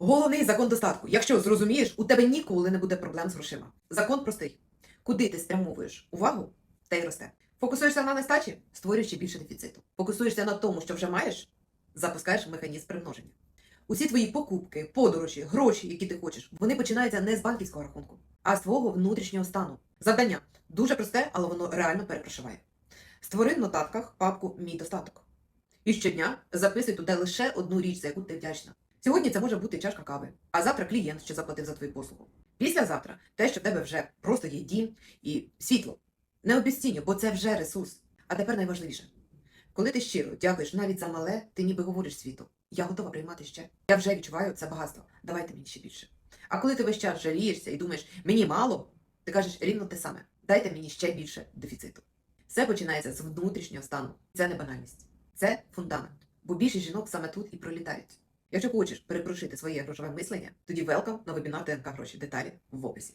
Головний закон достатку. Якщо зрозумієш, у тебе ніколи не буде проблем з грошима. Закон простий. Куди ти спрямовуєш увагу, те й росте. Фокусуєшся на нестачі, створюєш ще більше дефіциту. Фокусуєшся на тому, що вже маєш, запускаєш механізм примноження. Усі твої покупки, подорожі, гроші, які ти хочеш, вони починаються не з банківського рахунку, а з твого внутрішнього стану. Завдання дуже просте, але воно реально перепрошиває. Створи в нотатках папку Мій достаток. І щодня записуй туди лише одну річ, за яку ти вдячна. Сьогодні це може бути чашка кави, а завтра клієнт, що заплатив за твою послугу. Післязавтра те, що в тебе вже просто є дім і світло. Не обіціню, бо це вже ресурс. А тепер найважливіше. Коли ти щиро дякуєш навіть за мале, ти ніби говориш світу. Я готова приймати ще. Я вже відчуваю це багатство. Давайте мені ще більше. А коли ти весь час жалієшся і думаєш, мені мало, ти кажеш рівно те саме. Дайте мені ще більше дефіциту. Все починається з внутрішнього стану. Це не банальність. Це фундамент. Бо більшість жінок саме тут і пролітають. Якщо хочеш перепрошити своє грошове мислення, тоді велкам на вебінар ДНК гроші. Деталі в описі.